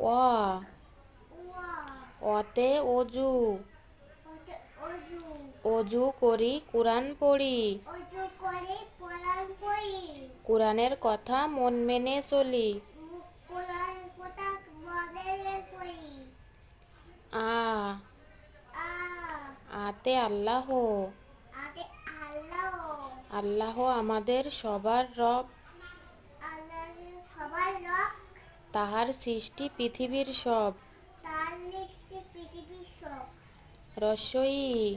অ অতে অজু অজু করি কোরআন পড়ি কোরআনের কথা মন মেনে চলি আ আতে আল্লাহ আল্লাহ আমাদের সবার রব আল্লাহ সবার লোক তাহার সৃষ্টি পৃথিবীর সব। রসই।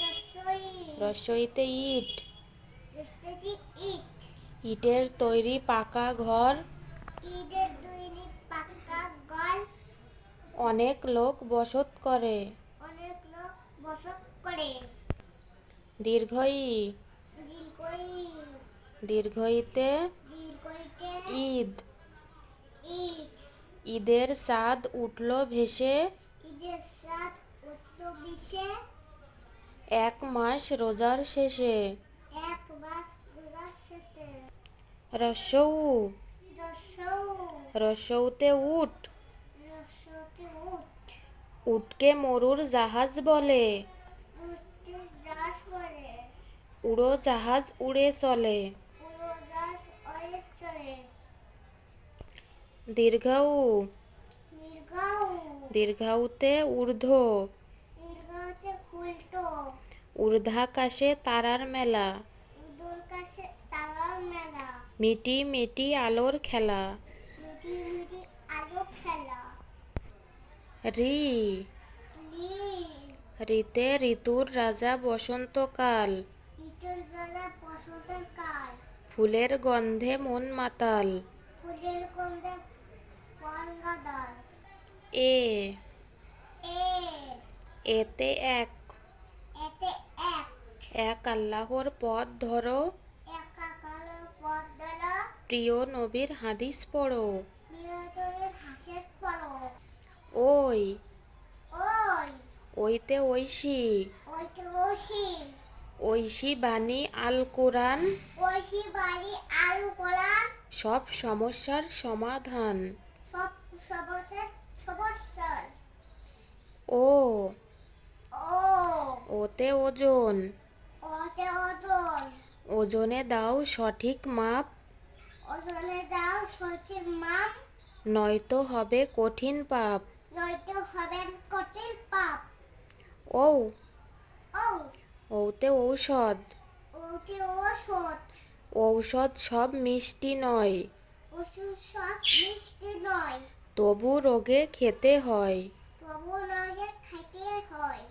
রসই। রসইতে ইট। ইটের তৈরি পাকা ঘর। অনেক লোক বসত করে। দীর্ঘই। দীর্ঘইতে ঈদ। ঈদের চাঁদ উঠল ভেসে ঈদের সাত উত্তর বিশে এক মাস রোজার শেষে। এক মাস রোজার সাথে রসৌ। দশৌ রসৌতে উঠ। রসতে উঠ। উটকে মরুর জাহাজ বলে। দুষ্টি দাস বলে। উড়ো জাহাজ উড়ে চলে। দীর্ঘৌ নির্গাও দীর্ঘাউতে ঊর্ধ্ব। ঊর্ধ্বাকাশে তারার মেলা। মিটি মিটি আলোর খেলা। রি। রিতে ঋতুর রাজা বসন্তকাল। ফুলের গন্ধে মন মাতাল। ফুলের গন্ধে এ। এতে এক। এতে এক। এক আল্লাহর পথ ধরো। প্রিয় নবীর হাদিস পড়ো। ওই। ওই। ওইতে ঐশী। ঐশী বাণী আল কোরআন। সব সমস্যার সমাধান। ও ও। ওতে ওজন। ওতে ওজন। ওজনে দাও সঠিক মাপ। ওজনে দাও সঠিক মাম নয়তো হবে কঠিন পাপ। নয়তো হবেন কঠিন পাপ। ও। ও। ওতে ঔষধ। ওতে ওষুধ ঔষধ সব মিষ্টি নয়। ওষুধ সব মিষ্টি নয়। তবু রোগে খেতে হয়। তবু রোগে খেতে হয়।